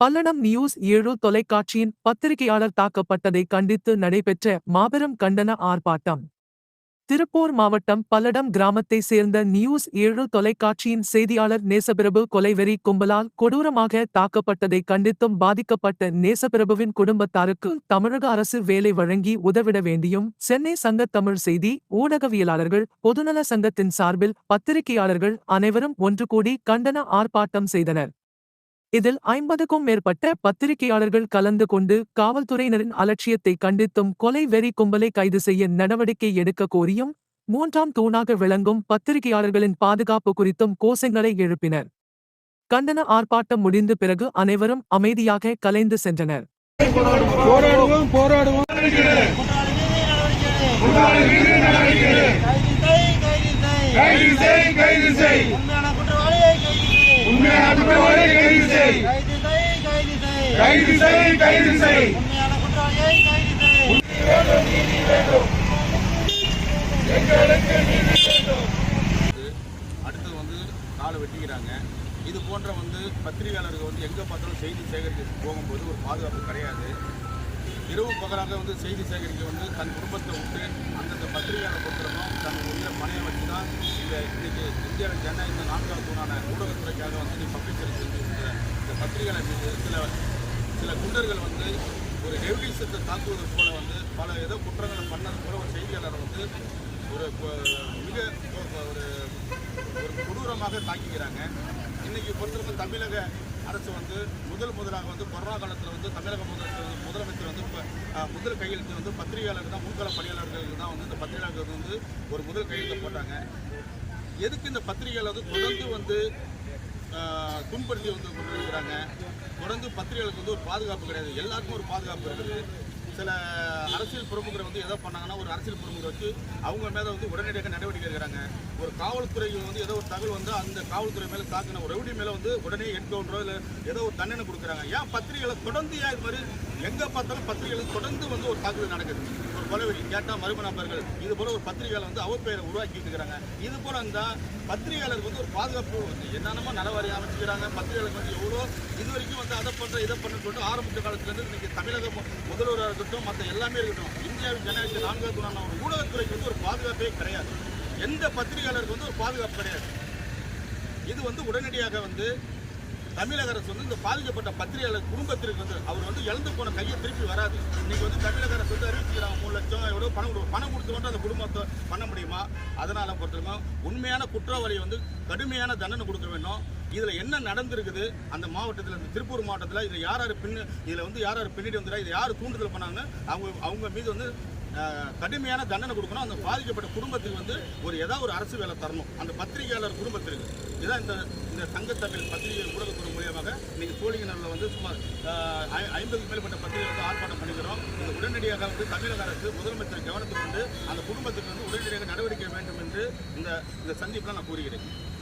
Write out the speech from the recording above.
Palladam news ஏழு தொலைக்காட்சியின் பத்திரிகையாளர் தாக்கப்பட்டதை கண்டித்து நடைபெற்ற மாபெரும் கண்டன ஆர்ப்பாட்டம். திருப்பூர் மாவட்டம் பல்லடம் கிராமத்தை சேர்ந்த நியூஸ் ஏழு தொலைக்காட்சியின் செய்தியாளர் நேசபிரபு கொலைவெறி கும்பலால் கொடூரமாக தாக்கப்பட்டதை கண்டித்தும் பாதிக்கப்பட்ட நேசபிரபுவின் குடும்பத்தாருக்கு தமிழக அரசு வேலை வழங்கி உதவிட வேண்டியும் சென்னை சங்க தமிழ் செய்தி ஊடகவியலாளர்கள் பொதுநல சங்கத்தின் சார்பில் பத்திரிகையாளர்கள் அனைவரும் ஒன்று கூடி கண்டன ஆர்ப்பாட்டம் செய்தனர். இதில் ஐம்பதுக்கும் மேற்பட்ட பத்திரிகையாளர்கள் கலந்து கொண்டு காவல்துறையினரின் அலட்சியத்தை கண்டித்தும் கொலை வெறி கும்பலை கைது செய்ய நடவடிக்கை எடுக்க கோரியும் மூன்றாம் தூணாக விளங்கும் பத்திரிகையாளர்களின் பாதுகாப்பு குறித்தும் கோஷங்களை எழுப்பினர். கண்டன ஆர்ப்பாட்டம் முடிந்த பிறகு அனைவரும் அமைதியாக கலைந்து சென்றனர். போராடுவோம் போராடுவோம். கைது செய் கைது செய். செய் கைது செய் கைது செய் உண்மையான குற்றவாளியை கைது செய் அடுத்தது வந்து காலை வெட்டிக்கிறாங்க. இது போன்ற வந்து பத்திரிகையாளர்கள் வந்து எங்கே பார்த்தாலும் செய்தி சேகரிக்க போகும்போது ஒரு பாதுகாப்பு கிடையாது. இரவு பகலாக வந்து செய்தி சேகரிக்க வந்து தன் குடும்பத்தை விட்டு அந்தந்த பத்திரிகையாளர் பொறுத்தவரைக்கும் தன் உள்ள பணைய வச்சு தான் இந்த இன்னைக்கு இந்தியாவில் ஜன இந்த நான்காவது தூணான ஊடகத்துறைக்காக வந்து நீ பப்ளிக் செஞ்சு இந்த இந்த சில சில குண்டர்கள் வந்து ஒரு ரெவல்யூஷத்தை தாக்குவது போல வந்து பல ஏதோ குற்றங்களை பண்ணது போல ஒரு செய்தியாளரை வந்து ஒரு மிக ஒரு ஒரு கொடூரமாக தாக்கிக்கிறாங்க. இன்னைக்கு பொறுத்தவரைக்கும் தமிழக அரசு வந்து முதல் முதலாக வந்து கொரோனா காலத்தில் வந்து தமிழக முதலமைச்சர் வந்து இப்போ வந்து முதல் கையெழுத்து வந்து பத்திரிகையாளர்கள் தான் முன்கள பணியாளர்களுக்கு தான் வந்து இந்த பத்திரிகையாளர்கள் வந்து ஒரு முதல் கையெழுத்து போட்டாங்க. எதுக்கு இந்த பத்திரிகையாளர் வந்து தொடர்ந்து வந்து துன்படுத்தி வந்து கொண்டு இருக்கிறாங்க தொடர்ந்து பத்திரிகைகளுக்கு வந்து ஒரு பாதுகாப்பு கிடையாது. எல்லாருக்கும் ஒரு பாதுகாப்பு இருக்குது. சில அரசியல் பிரமுகரை வந்து எதோ பண்ணாங்கன்னா ஒரு அரசியல் பிரமுகரை வச்சு அவங்க மேலே வந்து உடனடியாக நடவடிக்கை எடுக்கிறாங்க. ஒரு காவல்துறை வந்து ஏதோ ஒரு தகவல் வந்து அந்த காவல்துறை மேலே தாக்கின ஒரு ரவுடி மேலே வந்து உடனே என்கவுண்டரோ இல்லை ஏதோ ஒரு தண்டனை கொடுக்குறாங்க. ஏன் பத்திரிகைகளை தொடர்ந்து ஏன் இது மாதிரி எங்கே பார்த்தாலும் பத்திரிகைகளை தொடர்ந்து வந்து ஒரு தாக்குதல் நடக்குது? ஒரு கொலைவெறி கேட்டால் மர்ம நபர்கள் இது போல ஒரு பத்திரிகையாளர் வந்து அவப்பெயரை உருவாக்கிட்டு இருக்கிறாங்க. இது போல அந்த பத்திரிகையாளருக்கு வந்து ஒரு பாதுகாப்பு வந்து என்னென்னமோ நலவாரி அமைச்சுக்கிறாங்க. பத்திரிகையாளருக்கு வந்து எவ்வளோ இது வரைக்கும் வந்து அதை பண்ணுற இதை பண்ண சொல்லிட்டு ஆரம்பித்த காலத்துலேருந்து இன்றைக்கி தமிழக முதல்வராக இருக்கட்டும் மற்ற எல்லாமே இருக்கட்டும் இந்தியாவின் ஜனநாயகத்தில் நான்காவது ஒரு ஊடகத்துறைக்கு வந்து ஒரு பாதுகாப்பே கிடையாது. எந்த பத்திரிகையாளருக்கு வந்து ஒரு பாதுகாப்பு கிடையாது. இது வந்து உடனடியாக வந்து தமிழக அரசு வந்து இந்த பாதிக்கப்பட்ட பத்திரிகையாளர் குடும்பத்திற்கு வந்து அவர் வந்து இழந்து போன கையை திருப்பி வராது. இன்னைக்கு வந்து தமிழக அரசு வந்து அறிவிச்சுக்கிறாங்க மூணு லட்சம் எவ்வளோ பணம் கொடுக்கும் பணம் கொடுத்து மட்டும் அந்த குடும்பத்தை பண்ண முடியுமா? அதனால் பொறுத்தவரைக்கும் உண்மையான குற்றவாளியை வந்து கடுமையான தண்டனை கொடுக்க வேண்டும். இதில் என்ன நடந்திருக்குது? அந்த மாவட்டத்தில் இந்த திருப்பூர் மாவட்டத்தில் இதில் யார் யார் பின்னு இதில் வந்து யார் யார் பின்னாடி வந்துடா இதை யார் தூண்டுதல் பண்ணாங்க அவங்க அவங்க மீது வந்து கடுமையான தண்டனை கொடுக்கணும். அந்த பாதிக்கப்பட்ட குடும்பத்துக்கு வந்து ஒரு ஏதாவது ஒரு அரசு வேலை தரணும். அந்த பத்திரிகையாளர் குடும்பத்திற்கு இதான் இந்த இந்த தங்கத்தமிழ் பத்திரிகை ஊடகத்துறை மூலியமாக இன்னைக்கு சோழிங்கநல்ல வந்து சுமார் ஐ- ஐம்பதுக்கு மேற்பட்ட பத்திரிகை வந்து ஆர்ப்பாட்டம் பண்ணிக்கிறோம். இந்த உடனடியாக வந்து தமிழக அரசு முதலமைச்சர் கவனத்துக்கு வந்து அந்த குடும்பத்துக்கு வந்து உடனடியாக நடவடிக்கை வேண்டும் என்று இந்த இந்த சந்திப்பில் நான் கூறுகிறேன்.